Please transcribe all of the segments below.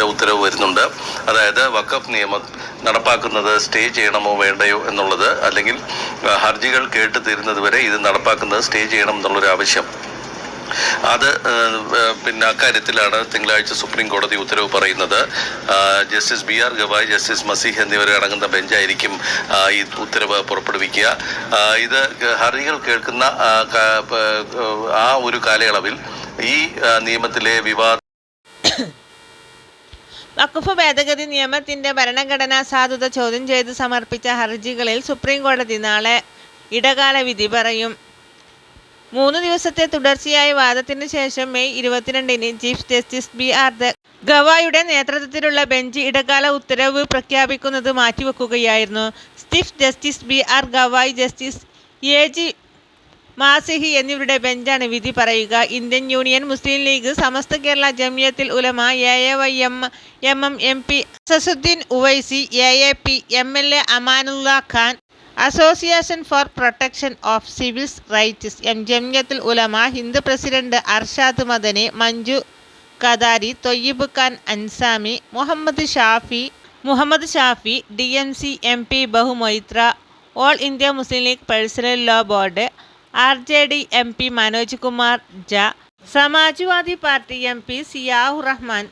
ഉത്തരവ് വരുന്നുണ്ട്. അതായത് വഖഫ് നിയമം നടപ്പാക്കുന്നത് സ്റ്റേ ചെയ്യണമോ വേണ്ടയോ എന്നുള്ളത് അല്ലെങ്കിൽ ഹർജികൾ കേട്ട് തീരുന്നത് വരെ ഇത് നടപ്പാക്കുന്നത് സ്റ്റേ ചെയ്യണം എന്നുള്ളൊരു ആവശ്യം. അത് പിന്നെ അക്കാര്യത്തിലാണ് തിങ്കളാഴ്ച സുപ്രീം കോടതി ഉത്തരവ് പറയുന്നത്. Justice B R Gavai justice Masih എന്നിവരടങ്ങുന്ന ബെഞ്ചായിരിക്കും ഈ ഉത്തരവ് പുറപ്പെടുവിക്കുക. ഇത് ഹർജികൾ കേൾക്കുന്ന ആ ഒരു കാലയളവിൽ ഈ നിയമത്തിലെ വിവാദ വഖഫ് ഭേദഗതി നിയമത്തിന്റെ ഭരണഘടനാ സാധുത ചോദ്യം ചെയ്ത് സമർപ്പിച്ച ഹർജികളിൽ സുപ്രീം കോടതി നാളെ ഇടകാല വിധി പറയും. മൂന്ന് ദിവസത്തെ തുടർച്ചയായ വാദത്തിന് ശേഷം മെയ് ഇരുപത്തിരണ്ടിന് ചീഫ് ജസ്റ്റിസ് ബി ആർ ഗവായുടെ നേതൃത്വത്തിലുള്ള ബെഞ്ച് ഇടക്കാല ഉത്തരവ് പ്രഖ്യാപിക്കുന്നത് മാറ്റിവെക്കുകയായിരുന്നു. Chief justice B R Gavai justice A G Masih എന്നിവരുടെ ബെഞ്ചാണ് വിധി പറയുക. Indian union Muslim league Samastha Kerala Jamiyyathul Ulama A A Y M M M M P Asaduddin Owaisi A A P M L A Amanullah Khan association for protection of civil rights M Jamiyyathul Ulama Hindu president Arshad Madani Manju കദാരി Thoyyib Khan അൻസാമി Muhammad Shafi Muhammad Shafi D M C M P ബഹുമൊയ്ത്ര All India Muslim league personal law board R J D M P Manoj Kumar Jha. Samajwadi Party M P Ziaur Rahman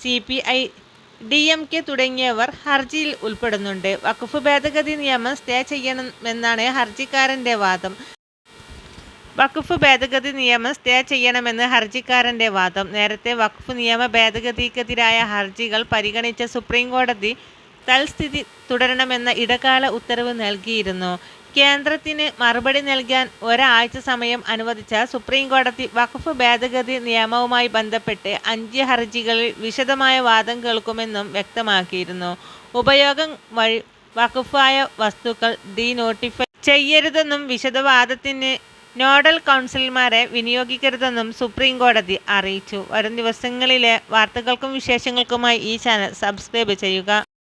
C P I D M K തുടങ്ങിയവർ ഹർജിയിൽ ഉൾപ്പെടുന്നുണ്ട്. വഖഫ് ഭേദഗതി നിയമം stay ചെയ്യണമെന്നാണ് ഹർജിക്കാരന്റെ വാദം. വഖഫ് ഭേദഗതി നിയമം stay ചെയ്യണമെന്ന് ഹർജിക്കാരന്റെ വാദം. നേരത്തെ വഖഫ് നിയമ ഭേദഗതിക്കെതിരായ ഹർജികൾ പരിഗണിച്ച സുപ്രീം കോടതി തൽസ്ഥിതി തുടരണമെന്ന ഇടക്കാല ഉത്തരവ് നൽകിയിരുന്നു. കേന്ദ്രത്തിന് മറുപടി നൽകാൻ ഒരാഴ്ച സമയം അനുവദിച്ച സുപ്രീം കോടതി വഖഫ് ഭേദഗതി നിയമവുമായി ബന്ധപ്പെട്ട് അഞ്ച് ഹർജികളിൽ വിശദമായ വാദം കേൾക്കുമെന്നും വ്യക്തമാക്കിയിരുന്നു. ഉപയോഗം വഴി വഖഫായ വസ്തുക്കൾ ഡി നോട്ടിഫൈ ചെയ്യരുതെന്നും വിശദവാദത്തിന് നോഡൽ കൗൺസിലർമാരെ വിനിയോഗിക്കരുതെന്നും സുപ്രീം കോടതി അറിയിച്ചു. വരും ദിവസങ്ങളിലെ വാർത്തകൾക്കും വിശേഷങ്ങൾക്കുമായി ഈ ചാനൽ സബ്സ്ക്രൈബ് ചെയ്യുക.